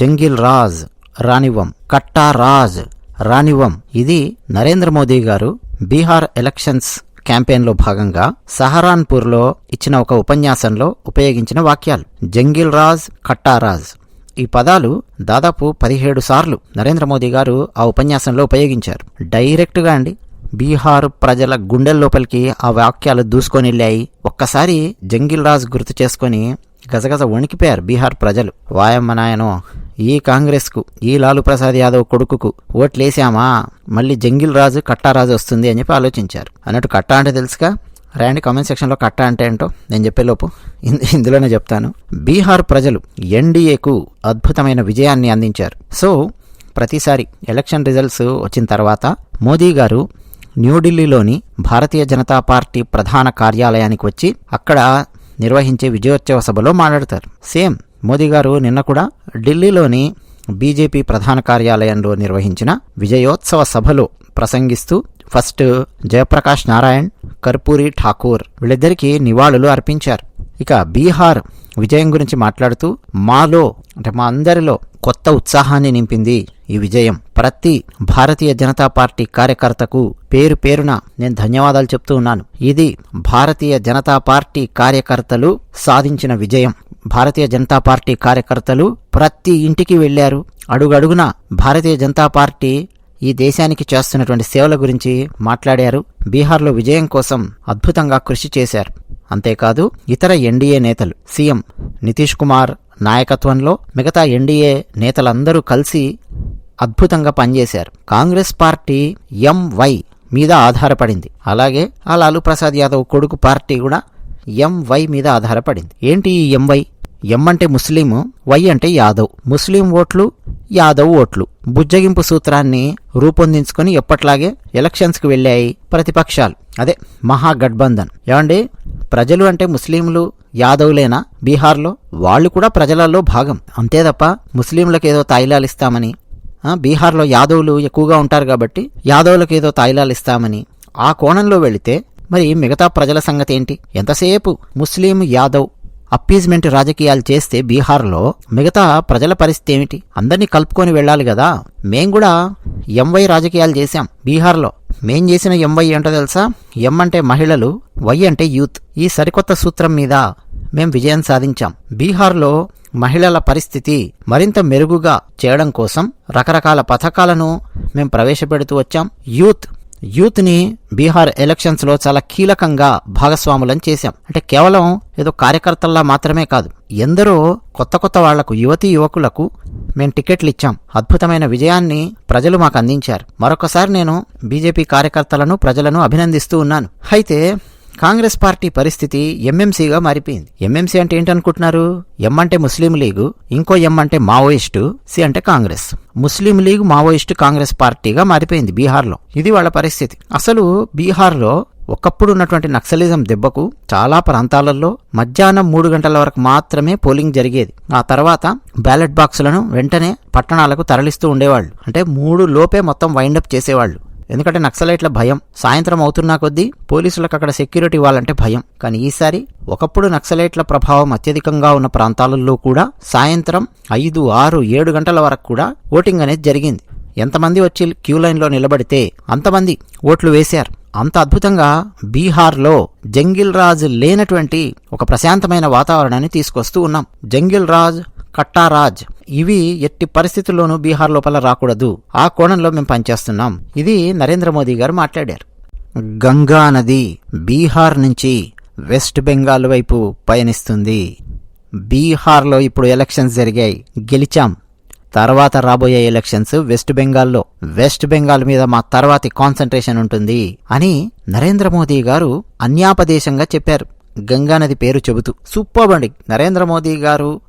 Jungle raj రానివం కట్టా రాజ్ రానివం ఇది నరేంద్ర మోదీ గారు బీహార్ ఎలక్షన్స్ క్యాంపెయిన్లో భాగంగా సహరాన్పూర్లో ఇచ్చిన ఒక ఉపన్యాసంలో ఉపయోగించిన వాక్యాలు. జంగిల్ రాజ్ కట్టారాజ్ ఈ పదాలు దాదాపు పదిహేడు సార్లు నరేంద్ర మోదీ గారు ఆ ఉపన్యాసంలో ఉపయోగించారు. డైరెక్ట్గా అండి. బీహార్ ప్రజల గుండెల లోపలికి ఆ వాక్యాలు దూసుకొని వెళ్ళాయి. ఒక్కసారి జంగిల్ రాజ్ గుర్తు చేసుకొని గజగజ వణికిపోయారు బీహార్ ప్రజలు. వాయమ్మ నాయనో ఈ కాంగ్రెస్కు ఈ లాలు ప్రసాద్ యాదవ్ కొడుకుకు ఓట్లేసామా? మళ్ళీ జంగిల్ రాజు కట్టారాజు వస్తుంది అని చెప్పి ఆలోచించారు. అన్నట్టు కట్టా అంటే తెలుసుగా? రాయండి కామెంట్ సెక్షన్లో కట్ట అంటే ఏంటో? నేను చెప్పేలోపు ఇందులోనే చెప్తాను. బీహార్ ప్రజలు ఎన్డీఏకు అద్భుతమైన విజయాన్ని అందించారు. సో ప్రతిసారి ఎలక్షన్ రిజల్ట్స్ వచ్చిన తర్వాత మోదీ గారు న్యూఢిల్లీలోని భారతీయ జనతా పార్టీ ప్రధాన కార్యాలయానికి వచ్చి అక్కడ నిర్వహించే విజయోత్సవ సభలో మాట్లాడతారు. సేమ్ మోదీ గారు నిన్న కూడా ఢిల్లీలోని బీజేపీ ప్రధాన కార్యాలయంలో నిర్వహించిన విజయోత్సవ సభలో ప్రసంగిస్తూ ఫస్ట్ జయప్రకాష్ నారాయణ్ కర్పూరి ఠాకూర్ వీళ్ళిద్దరికీ నివాళులు అర్పించారు. ఇక బీహార్ విజయం గురించి మాట్లాడుతూ మాలో అంటే మా అందరిలో కొత్త ఉత్సాహాన్ని నింపింది ఈ విజయం. ప్రతి భారతీయ జనతా పార్టీ కార్యకర్తకు పేరు పేరున నేను ధన్యవాదాలు చెప్తూ ఉన్నాను. ఇది భారతీయ జనతా పార్టీ కార్యకర్తలు సాధించిన విజయం. భారతీయ జనతా పార్టీ కార్యకర్తలు ప్రతి ఇంటికి వెళ్ళారు అడుగడుగున భారతీయ జనతా పార్టీ ఈ దేశానికి చేస్తున్నటువంటి సేవల గురించి మాట్లాడారు. బీహార్లో విజయం కోసం అద్భుతంగా కృషి చేశారు. అంతేకాదు ఇతర ఎన్డీఏ నేతలు సీఎం నితీష్ కుమార్ నాయకత్వంలో మిగతా ఎన్డీఏ నేతలందరూ కలిసి అద్భుతంగా పనిచేశారు. కాంగ్రెస్ పార్టీ ఎంవై మీద ఆధారపడింది. అలాగే ఆ లాలూ ప్రసాద్ యాదవ్ కొడుకు పార్టీ కూడా ఎంవై మీద ఆధారపడింది. ఏంటి ఈ ఎంవై ఎం అంటే ముస్లిం వై అంటే యాదవ్. ముస్లిం ఓట్లు యాదవ్ ఓట్లు. బుజ్జగింపు సూత్రాన్ని రూపొందించుకొని ఎప్పట్లాగే ఎలక్షన్స్కి వెళ్ళాయి ప్రతిపక్షాలు. అదే మహాగఠబంధన్. ఏమండి? ప్రజలు అంటే ముస్లింలు యాదవులేనా? బీహార్లో? వాళ్ళు కూడా ప్రజలలో భాగం. అంతే తప్ప ముస్లింలకు ఏదో తాయిలాలు ఇస్తామని బీహార్లో యాదవులు ఎక్కువగా ఉంటారు కాబట్టి యాదవులకు ఏదో తాయిలాలు ఇస్తామని ఆ కోణంలో వెళితే మరి మిగతా ప్రజల సంగతి ఏంటి ఎంతసేపు ముస్లిం యాదవ్ అప్పీజ్మెంట్ రాజకీయాలు చేస్తే బీహార్లో మిగతా ప్రజల పరిస్థితి ఏమిటి? అందరినీ కలుపుకొని వెళ్ళాలి కదా. మేం కూడా ఎంవై రాజకీయాలు చేశాం బీహార్లో. మేం చేసిన ఎంవై ఏంటో తెలుసా? ఎం అంటే మహిళలు వై అంటే యూత్. ఈ సరికొత్త సూత్రం మీద మేం విజయం సాధించాం. బీహార్లో మహిళల పరిస్థితి మరింత మెరుగుగా చేయడం కోసం రకరకాల పథకాలను మేం ప్రవేశపెడుతూ వచ్చాం. యూత్ యూత్ని బీహార్ ఎలక్షన్స్లో చాలా కీలకంగా భాగస్వాములను చేశాం. అంటే కేవలం ఏదో కార్యకర్తల్లా మాత్రమే కాదు ఎందరో కొత్త కొత్త వాళ్ళకు యువతీ యువకులకు మేము టికెట్లు ఇచ్చాం. అద్భుతమైన విజయాన్ని ప్రజలు మాకు అందించారు. మరొకసారి నేను బీజేపీ కార్యకర్తలను ప్రజలను అభినందిస్తూ ఉన్నాను. అయితే కాంగ్రెస్ పార్టీ పరిస్థితి ఎంఎంసీగా మారిపోయింది. ఎంఎంసీ అంటే ఏంటనుకుంటున్నారు? ఎం అంటే ముస్లిం లీగు ఇంకో ఎం అంటే మావోయిస్టు సి అంటే Congress. Muslim League Maoist Congress పార్టీగా మారిపోయింది బీహార్లో. ఇది వాళ్ళ పరిస్థితి. అసలు బీహార్లో ఒకప్పుడు ఉన్నటువంటి నక్సలిజం దెబ్బకు చాలా ప్రాంతాలలో మధ్యాహ్నం మూడు గంటల వరకు మాత్రమే పోలింగ్ జరిగేది. ఆ తర్వాత బ్యాలెట్ బాక్సులను వెంటనే పట్టణాలకు తరలిస్తూ ఉండేవాళ్ళు. అంటే మూడు లోపే మొత్తం వైండప్ చేసేవాళ్ళు. ఎందుకంటే నక్సలైట్ల భయం సాయంత్రం అవుతున్నా కొద్దీ పోలీసులకు అక్కడ సెక్యూరిటీ ఇవ్వాలంటే భయం. కానీ ఈసారి ఒకప్పుడు నక్సలైట్ల ప్రభావం అత్యధికంగా ఉన్న ప్రాంతాలలో కూడా సాయంత్రం ఐదు ఆరు ఏడు గంటల వరకు కూడా ఓటింగ్ అనేది జరిగింది. ఎంతమంది వచ్చి క్యూ లైన్లో నిలబడితే అంతమంది ఓట్లు వేశారు. అంత అద్భుతంగా బీహార్లో జంగిల్ రాజ్ లేనటువంటి ఒక ప్రశాంతమైన వాతావరణాన్ని తీసుకొస్తూ ఉన్నాం. జంగిల్ రాజ్ కట్టారాజ్. ఇవి ఎట్టి పరిస్థితుల్లోనూ బీహార్ లోపల రాకూడదు. ఆ కోణంలో మేము పనిచేస్తున్నాం. ఇది నరేంద్ర మోదీ గారు మాట్లాడారు. గంగా నది బీహార్ నుంచి వెస్ట్ బెంగాల్ వైపు పయనిస్తుంది. బీహార్లో ఇప్పుడు ఎలక్షన్స్ జరిగాయి. గెలిచాం. తర్వాత రాబోయే ఎలక్షన్స్ వెస్ట్ బెంగాల్లో. వెస్ట్ బెంగాల్ మీద మా తర్వాతి కాన్సన్ట్రేషన్ ఉంటుంది అని నరేంద్ర మోదీ గారు అన్యాపదేశంగా చెప్పారు. గంగానది పేరు చెబుతూ. సూపర్ అండి నరేంద్ర మోదీ గారు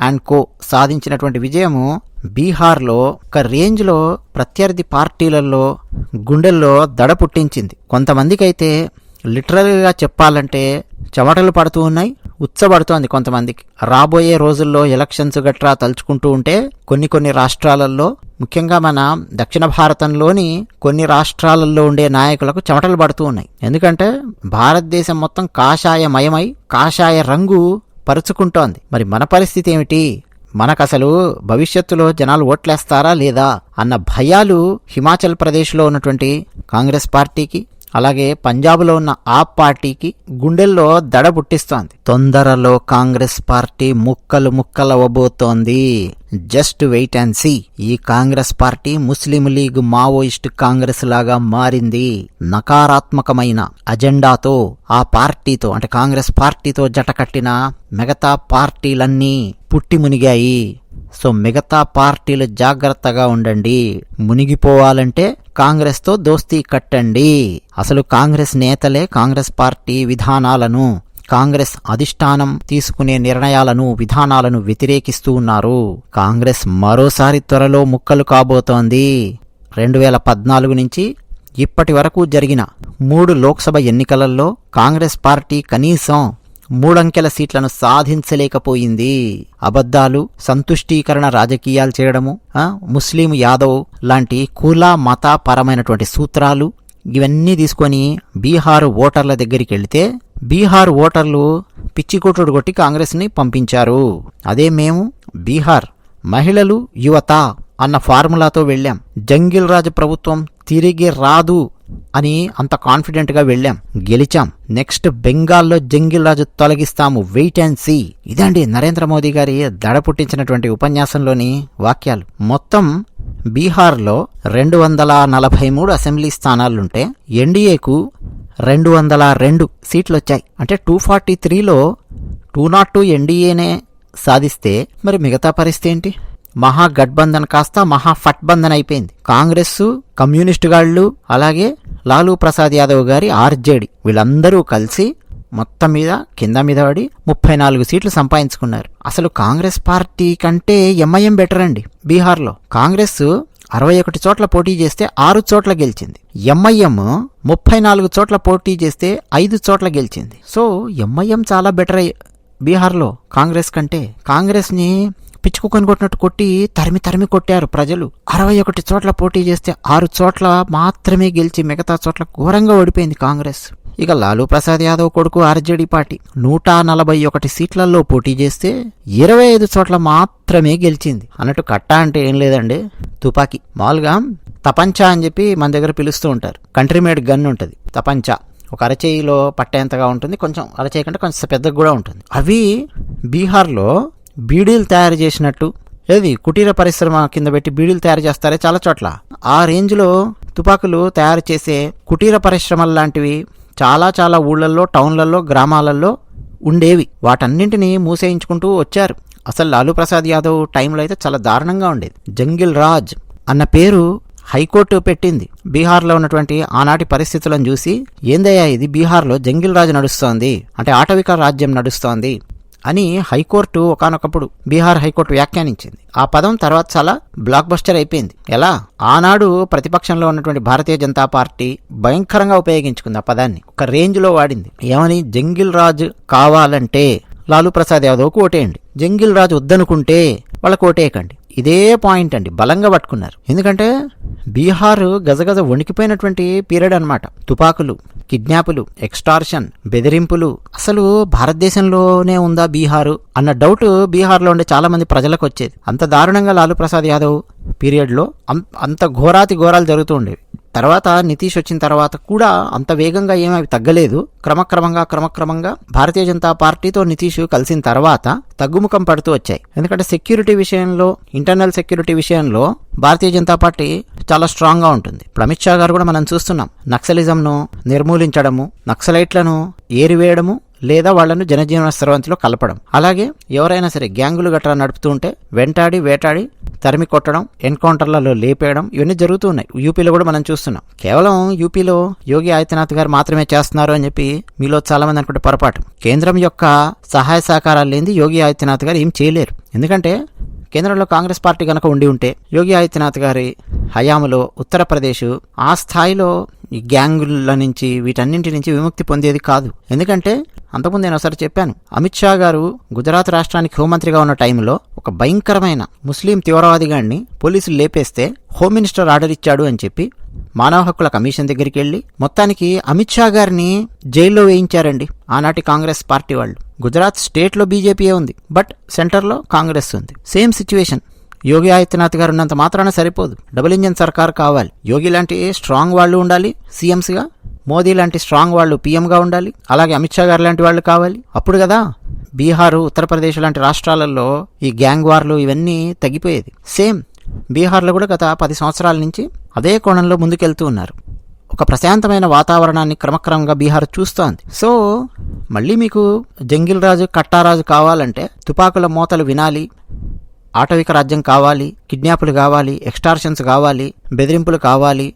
అండ్ కో సాధించినటువంటి విజయము బీహార్లో ఒక రేంజ్లో ప్రత్యర్థి పార్టీలలో గుండెల్లో దడ పుట్టించింది. కొంతమందికైతే లిటరల్గా చెప్పాలంటే చెమటలు పడుతూ ఉన్నాయి ఉచ్చబడుతోంది కొంతమందికి. రాబోయే రోజుల్లో ఎలక్షన్స్ గట్రా తలుచుకుంటూ ఉంటే కొన్ని కొన్ని రాష్ట్రాలలో ముఖ్యంగా మన దక్షిణ భారతంలోని కొన్ని రాష్ట్రాలలో ఉండే నాయకులకు చెమటలు పడుతూ ఉన్నాయి. ఎందుకంటే భారతదేశం మొత్తం కాషాయమయమై కాషాయ రంగు పరుచుకుంటోంది. మరి మన పరిస్థితి ఏమిటి? మనకసలు భవిష్యత్తులో జనాలు ఓట్లేస్తారా లేదా? అన్న భయాలు హిమాచల్ ప్రదేశ్లో ఉన్నటువంటి కాంగ్రెస్ పార్టీకి అలాగే పంజాబ్లో ఉన్న ఆప్ పార్టీకి గుండెల్లో దడ పుట్టిస్తోంది. తొందరలో కాంగ్రెస్ పార్టీ ముక్కలు ముక్కలవ్వబోతోంది. Just wait and see. ఈ Congress party Muslim League Maoist Congress లాగా మారింది. నకారాత్మకమైన అజెండాతో ఆ పార్టీతో అంటే కాంగ్రెస్ పార్టీతో జట కట్టిన మిగతా పార్టీలన్నీ పుట్టి మునిగాయి. సో మిగతా పార్టీలు జాగ్రత్తగా ఉండండి. మునిగిపోవాలంటే కాంగ్రెస్తో దోస్తీ కట్టండి. అసలు కాంగ్రెస్ నేతలే కాంగ్రెస్ పార్టీ విధానాలను కాంగ్రెస్ అధిష్టానం తీసుకునే నిర్ణయాలను విధానాలను వ్యతిరేకిస్తూ ఉన్నారు. కాంగ్రెస్ మరోసారి త్వరలో ముక్కలు కాబోతోంది. రెండు వేల పద్నాలుగు నుంచి ఇప్పటి వరకు జరిగిన మూడు లోక్సభ ఎన్నికలలో కాంగ్రెస్ పార్టీ కనీసం మూడంకెల సీట్లను సాధించలేకపోయింది. అబద్ధాలు సంతుష్టీకరణ రాజకీయాలు చేయడము ముస్లిం యాదవ్ లాంటి కుల మత పరమైనటువంటి సూత్రాలు ఇవన్నీ తీసుకొని బీహార్ ఓటర్ల దగ్గరికి వెళితే బీహార్ ఓటర్లు పిచ్చికొట్టుడు కొట్టి కాంగ్రెస్ని పంపించారు. అదే మేము బీహార్ మహిళలు యువత అన్న ఫార్ములాతో వెళ్ళాం. జంగిల్ రాజు ప్రభుత్వం తిరిగి రాదు అని అంత కాన్ఫిడెంట్గా వెళ్ళాం. గెలిచాం. నెక్స్ట్ బెంగాల్లో జంగిల్ రాజు తొలగిస్తాము. వెయిట్ అండ్ సీ ఇదండి నరేంద్ర మోదీ గారి దడ పుట్టించినటువంటి ఉపన్యాసంలోని వాక్యాలు. మొత్తం బీహార్లో రెండు వందల నలభై మూడు అసెంబ్లీ స్థానాలుంటే ఎన్డీఏకు రెండు వందల రెండు సీట్లు వచ్చాయి అంటే టూ ఫార్టీ త్రీలో టూ నాట్ టూ ఎన్డీఏనే సాధిస్తే మరి మిగతా పరిస్థితి ఏంటి? మహాగఠబంధన్ కాస్త మహాఫట్బంధన్ అయిపోయింది. కాంగ్రెస్ కమ్యూనిస్టు గాళ్ళు అలాగే లాలూ ప్రసాద్ యాదవ్ గారి ఆర్జేడి వీళ్ళందరూ కలిసి మొత్తం మీద కింద మీద పడి ముప్పై నాలుగు సీట్లు సంపాదించుకున్నారు. అసలు కాంగ్రెస్ పార్టీ కంటే ఎంఐఎం బెటర్ అండి బీహార్లో. కాంగ్రెస్ అరవై ఒకటి చోట్ల పోటీ చేస్తే ఆరు చోట్ల గెలిచింది. ఎంఐఎం ముప్పై నాలుగు చోట్ల పోటీ చేస్తే ఐదు చోట్ల గెలిచింది. సో ఎంఐఎం చాలా బెటర్ అయ్యి బీహార్లో కాంగ్రెస్ కంటే. కాంగ్రెస్ని పిచ్చుకుకొని కొట్టినట్టు కొట్టి తరిమి తరిమి కొట్టారు ప్రజలు. అరవై ఒకటి చోట్ల పోటీ చేస్తే ఆరు చోట్ల మాత్రమే గెలిచి మిగతా చోట్ల ఘోరంగా ఓడిపోయింది కాంగ్రెస్. ఇక లాలూ ప్రసాద్ యాదవ్ కొడుకు ఆర్జేడీ పార్టీ నూట నలభై ఒకటి సీట్లలో పోటీ చేస్తే ఇరవై ఐదు చోట్ల మాత్రమే గెలిచింది. అన్నట్టు కట్ట అంటే ఏం లేదండి. తుపాకీ. మామూలుగా తపంచా అని చెప్పి మన దగ్గర పిలుస్తూ ఉంటారు. కంట్రీ మేడ్ గన్ ఉంటుంది. తపంచా. ఒక అరచేయిలో పట్టేంతగా ఉంటుంది. కొంచెం అరచేయి కంటే కొంచెం పెద్దగా కూడా ఉంటుంది. అవి బీహార్లో బీడీలు తయారు చేసినట్టు. ఏది? కుటీర పరిశ్రమ కింద పెట్టి బీడీలు తయారు చేస్తారే చాలా చోట్ల. ఆ రేంజ్లో తుపాకులు తయారు చేసే కుటీర పరిశ్రమలు లాంటివి చాలా చాలా ఊళ్ళల్లో టౌన్లలో గ్రామాలలో ఉండేవి. వాటన్నింటినీ మూసేయించుకుంటూ వచ్చారు. అసలు లాలూ ప్రసాద్ యాదవ్ టైంలో అయితే చాలా దారుణంగా ఉండేది. జంగిల్ రాజ్ అన్న పేరు హైకోర్టు పెట్టింది. బీహార్లో ఉన్నటువంటి ఆనాటి పరిస్థితులను చూసి ఏందయ్యా ఇది? బీహార్లో జంగిల్ రాజ్ నడుస్తోంది. అంటే ఆటవిక రాజ్యం నడుస్తోంది. అని హైకోర్టు ఒకనొకప్పుడు బీహార్ హైకోర్టు వ్యాఖ్యానించింది. ఆ పదం తర్వాత చాలా బ్లాక్ బస్టర్ అయిపోయింది. ఎలా? ఆనాడు ప్రతిపక్షంలో ఉన్నటువంటి భారతీయ జనతా పార్టీ భయంకరంగా ఉపయోగించుకుంది ఆ పదాన్ని. ఒక రేంజ్లో వాడింది. ఏమని? జంగిల్ రాజు కావాలంటే లాలూ ప్రసాద్ యాదవ్కు ఓటేయండి. జంగిల్ రాజు వద్దనుకుంటే వాళ్ళకు ఓటేయకండి. ఇదే పాయింట్ అండి. బలంగా పట్టుకున్నారు. ఎందుకంటే బీహార్ గజగజ వణికిపోయినటువంటి పీరియడ్ అనమాట తుపాకులు. కిడ్నాపులు ఎక్స్టార్షన్ బెదిరింపులు. అసలు భారతదేశంలోనే ఉందా బీహారు? అన్న డౌట్ బీహార్లో ఉండే చాలా మంది ప్రజలకు వచ్చేది. అంత దారుణంగా లాలూ ప్రసాద్ యాదవ్ పీరియడ్లో అం- అంత ఘోరాతి ఘోరాలు జరుగుతూ ఉండేవి. తర్వాత నితీష్ వచ్చిన తర్వాత కూడా అంత వేగంగా ఏమీ అవి తగ్గలేదు. క్రమక్రమంగా క్రమక్రమంగా భారతీయ జనతా పార్టీతో నితీష్ కలిసిన తర్వాత తగ్గుముఖం పడుతూ వచ్చాయి. ఎందుకంటే సెక్యూరిటీ విషయంలో ఇంటర్నల్ సెక్యూరిటీ విషయంలో భారతీయ జనతా పార్టీ చాలా స్ట్రాంగ్గా ఉంటుంది. ఇప్పుడు అమిత్ షా గారు కూడా మనం చూస్తున్నాం. నక్సలిజంను నిర్మూలించడము నక్సలైట్లను ఏరివేయడము లేదా వాళ్ళను జనజీవన స్రవంతిలో కలపడం. అలాగే ఎవరైనా సరే గ్యాంగులు గట్రా నడుపుతూ ఉంటే వెంటాడి వేటాడి తరిమి కొట్టడం ఎన్కౌంటర్లలో లేపేయడం ఇవన్నీ జరుగుతూ ఉన్నాయి. యూపీలో కూడా మనం చూస్తున్నాం. కేవలం యూపీలో యోగి ఆదిత్యనాథ్ గారు మాత్రమే చేస్తున్నారు అని చెప్పి మీలో చాలా మంది అనుకుంటే పొరపాటు. కేంద్రం యొక్క సహాయ సహకారాలు లేని యోగి ఆదిత్యనాథ్ గారు ఏం చేయలేరు. ఎందుకంటే కేంద్రంలో కాంగ్రెస్ పార్టీ కనుక ఉండి ఉంటే యోగి ఆదిత్యనాథ్ గారి హయాములో ఉత్తరప్రదేశ్ ఆ స్థాయిలో ఈ గ్యాంగుల నుంచి వీటన్నింటి నుంచి విముక్తి పొందేది కాదు. ఎందుకంటే అంతకుముందు నేను ఒకసారి చెప్పాను. అమిత్ షా గారు గుజరాత్ రాష్ట్రానికి హోంమంత్రిగా ఉన్న టైంలో ఒక భయంకరమైన ముస్లిం తీవ్రవాదిగాడిని పోలీసులు లేపేస్తే హోమ్ మినిస్టర్ ఆర్డర్ ఇచ్చాడు అని చెప్పి మానవ హక్కుల కమిషన్ దగ్గరికి వెళ్ళి మొత్తానికి అమిత్ షా గారిని జైల్లో వేయించారండి. ఆనాటి కాంగ్రెస్ పార్టీ వాళ్ళు. గుజరాత్ స్టేట్లో బీజేపీయే ఉంది బట్ సెంటర్లో కాంగ్రెస్ ఉంది. Same situation. యోగి ఆదిత్యనాథ్ గారు ఉన్నంత మాత్రాన సరిపోదు. డబుల్ ఇంజన్ సర్కార్ కావాలి. యోగి లాంటి స్ట్రాంగ్ వాళ్ళు ఉండాలి? సీఎంస్గా? మోదీ లాంటి స్ట్రాంగ్ వాళ్ళు పీఎంగా ఉండాలి అలాగే అమిత్ షా గారు లాంటి వాళ్ళు కావాలి. అప్పుడు కదా బీహారు ఉత్తరప్రదేశ్ లాంటి రాష్ట్రాలలో ఈ గ్యాంగ్ వార్లు ఇవన్నీ తగ్గిపోయేది. సేమ్ బీహార్లో కూడా గత పది సంవత్సరాల నుంచి అదే కోణంలో ముందుకెళ్తూ ఉన్నారు. ఒక ప్రశాంతమైన వాతావరణాన్ని క్రమక్రమంగా బీహార్ చూస్తోంది. సో మళ్ళీ మీకు జంగిల్ రాజు కట్టారాజు కావాలంటే తుపాకుల మోతలు వినాలి ఆటవిక రాజ్యం కావాలి కిడ్నాపులు కావాలి ఎక్స్టార్షన్స్ కావాలి బెదిరింపులు కావాలి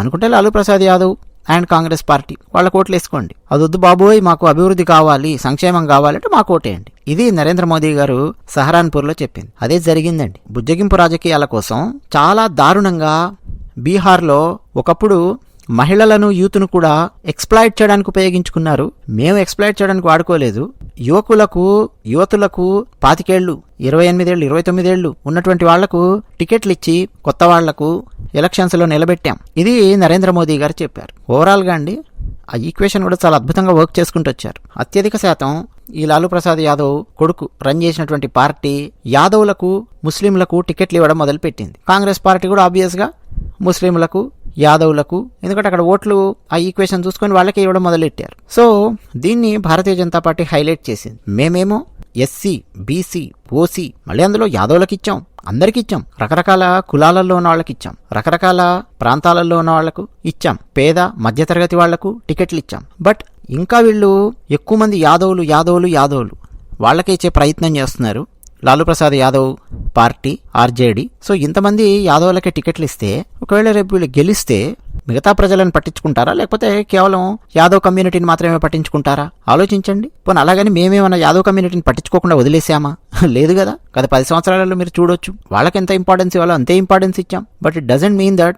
అనుకుంటే Lalu Prasad Yadav and Congress party. వాళ్ళ కోట్లు వేసుకోండి. అది వద్దు బాబోయ్ మాకు అభివృద్ధి కావాలి సంక్షేమం కావాలంటే మా కోటేయండి ఇది నరేంద్ర మోదీ గారు సహరాన్పూర్లో చెప్పింది. అదే జరిగిందండి. బుజ్జగింపు రాజకీయాల కోసం చాలా దారుణంగా బీహార్లో ఒకప్పుడు మహిళలను యూత్ను కూడా ఎక్స్ప్లాయిట్ చేయడానికి ఉపయోగించుకున్నారు. మేము ఎక్స్ప్లాయిట్ చేయడానికి వాడుకోలేదు. యువకులకు యువతులకు పాతికేళ్ళు ఇరవై ఎనిమిదేళ్ళు ఇరవై తొమ్మిదేళ్ళు ఉన్నటువంటి వాళ్ళకు టికెట్లు ఇచ్చి కొత్త వాళ్ళకు ఎలక్షన్స్లో నిలబెట్టాం. ఇది నరేంద్ర మోదీ గారు చెప్పారు. ఓవరాల్గా అండి ఆ ఈక్వేషన్ కూడా చాలా అద్భుతంగా వర్క్ చేసుకుంటూ వచ్చారు. అత్యధిక శాతం ఈ లాలూ ప్రసాద్ యాదవ్ కొడుకు రన్ చేసినటువంటి పార్టీ యాదవులకు ముస్లింలకు టికెట్లు ఇవ్వడం మొదలుపెట్టింది. కాంగ్రెస్ పార్టీ కూడా ఆబ్వియస్గా ముస్లింలకు యాదవులకు ఎందుకంటే అక్కడ ఓట్లు ఆ ఈక్వేషన్ చూసుకొని వాళ్ళకి ఇవ్వడం మొదలెట్టారు. సో దీన్ని భారతీయ జనతా పార్టీ హైలైట్ చేసింది. మేమేమో ఎస్సీ బీసీ ఓసీ మళ్ళీ అందులో యాదవులకు ఇచ్చాం అందరికి ఇచ్చాం రకరకాల కులాలలో ఉన్న వాళ్ళకి ఇచ్చాం రకరకాల ప్రాంతాలలో ఉన్న వాళ్ళకు ఇచ్చాం పేద మధ్యతరగతి వాళ్ళకు టికెట్లు ఇచ్చాం. బట్ ఇంకా వీళ్ళు ఎక్కువ మంది యాదవులు యాదవులు యాదవులు వాళ్ళకే ఇచ్చే ప్రయత్నం చేస్తున్నారు. Lalu Prasad Yadav party RJD. So ఇంతమంది యాదవ్లకే టికెట్లు ఇస్తే ఒకవేళ రేపు వీళ్ళు గెలిస్తే మిగతా ప్రజలను పట్టించుకుంటారా? లేకపోతే కేవలం యాదవ్ కమ్యూనిటీని మాత్రమే పట్టించుకుంటారా? ఆలోచించండి. పోనీ అలాగని మేమేమన్నా యాదవ్ కమ్యూనిటీని పట్టించుకోకుండా వదిలేసామా? లేదు కదా. గత పది సంవత్సరాలలో మీరు చూడొచ్చు. వాళ్ళకి ఎంత ఇంపార్టెన్స్ ఇవ్వాలో అంతే ఇంపార్టెన్స్ ఇచ్చాం. But it doesn't mean that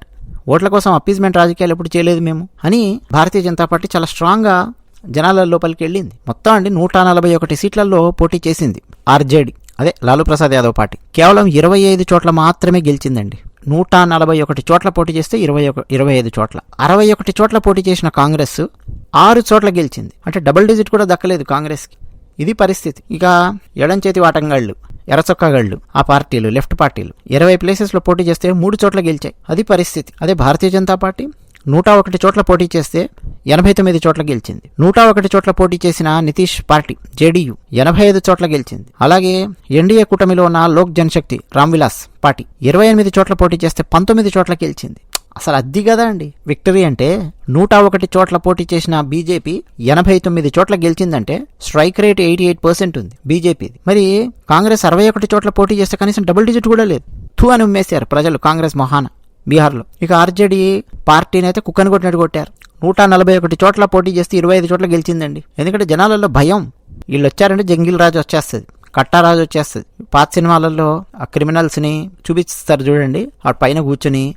ఓట్ల కోసం అప్పీజ్మెంట్ రాజకీయాలు ఎప్పుడు చేయలేదు మేము. అని భారతీయ జనతా పార్టీ చాలా స్ట్రాంగ్గా జనాల లోపలికి వెళ్ళింది. మొత్తం అండి నూట నలభై ఒకటి సీట్లలో పోటీ చేసింది ఆర్జేడీ. అదే లాలూ ప్రసాద్ యాదవ్ పార్టీ. కేవలం ఇరవై ఐదు చోట్ల మాత్రమే గెలిచిందండి. నూట నలభై ఒకటి చోట్ల పోటీ చేస్తే ఇరవై ఒక ఇరవై ఐదు చోట్ల. అరవై ఒకటి చోట్ల పోటీ చేసిన కాంగ్రెస్ ఆరు చోట్ల గెలిచింది. అంటే డబుల్ డిజిట్ కూడా దక్కలేదు కాంగ్రెస్కి. ఇది పరిస్థితి. ఇక ఎడం చేతి వాటంగాళ్ళు ఎర్రచొక్కగాళ్ళు ఆ పార్టీలు లెఫ్ట్ పార్టీలు ఇరవై ప్లేసెస్లో పోటీ చేస్తే మూడు చోట్ల గెలిచాయి. అది పరిస్థితి. అదే భారతీయ జనతా పార్టీ నూట ఒకటి చోట్ల పోటీ చేస్తే ఎనభై తొమ్మిది చోట్ల గెలిచింది. నూట ఒకటి చోట్ల పోటీ చేసిన నితీష్ పార్టీ జేడీయూ ఎనభై ఐదు చోట్ల గెలిచింది. అలాగే ఎన్డీఏ కూటమిలో ఉన్న లోక్ జనశక్తి రామ్విలాస్ పార్టీ ఇరవై ఎనిమిది చోట్ల పోటీ చేస్తే పంతొమ్మిది చోట్ల గెలిచింది. అసలు అద్ది కదా అండి విక్టరీ అంటే నూట ఒకటి చోట్ల పోటీ చేసిన బీజేపీ ఎనభై తొమ్మిది చోట్ల గెలిచిందంటే strike rate eighty eight percent ఉంది బీజేపీది. మరి కాంగ్రెస్ అరవై ఒకటి చోట్ల పోటీ చేస్తే కనీసం డబుల్ డిజిట్ కూడా లేదు. తూ అని ఉమ్మేశారు ప్రజలు కాంగ్రెస్ మొహాన. బీహార్లో. ఇక ఆర్జేడీ పార్టీని అయితే కుక్కని కొట్టినట్టు కొట్టారు. నూట నలభై ఒకటి చోట్ల పోటీ చేస్తే ఇరవై ఐదు చోట్ల గెలిచిందండి. ఎందుకంటే జనాలలో భయం. వీళ్ళు వచ్చారంటే జంగిల్ రాజు వచ్చేస్తుంది. కట్టారాజు వచ్చేస్తుంది. పాత సినిమాలలో ఆ క్రిమినల్స్ని చూపిస్తారు చూడండి. ఆ పైన కూర్చుని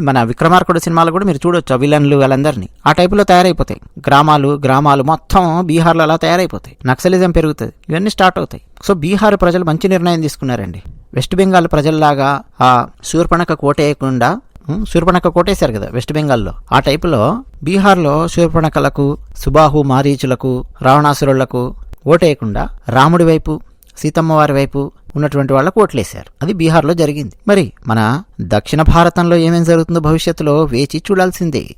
మన విక్రమార్కుడు సినిమాలు కూడా మీరు చూడొచ్చు ఆ విలన్లు వాళ్ళందరినీ. ఆ టైపులో తయారైపోతాయి. గ్రామాలు గ్రామాలు మొత్తం బీహార్లో అలా తయారైపోతాయి. నక్సలిజం పెరుగుతుంది. ఇవన్నీ స్టార్ట్ అవుతాయి. సో బీహార్ ప్రజలు మంచి నిర్ణయం తీసుకున్నారండి. వెస్ట్ బెంగాల్ ప్రజల్లాగా ఆ శూర్పణక కోటేయకుండా శూర్పణఖ శూర్పణక కదా వెస్ట్ బెంగాల్లో. ఆ టైపులో బీహార్లో శూర్పణకలకు సుబాహు మారీచులకు రావణాసురులకు ఓటేయకుండా రాముడి వైపు సీతమ్మ వారి వైపు ఉన్నటువంటి వాళ్ళకు ఓట్లేశారు. అది బీహార్లో జరిగింది. మరి మన దక్షిణ భారతంలో ఏమేం జరుగుతుందో భవిష్యత్తులో వేచి చూడాల్సిందే.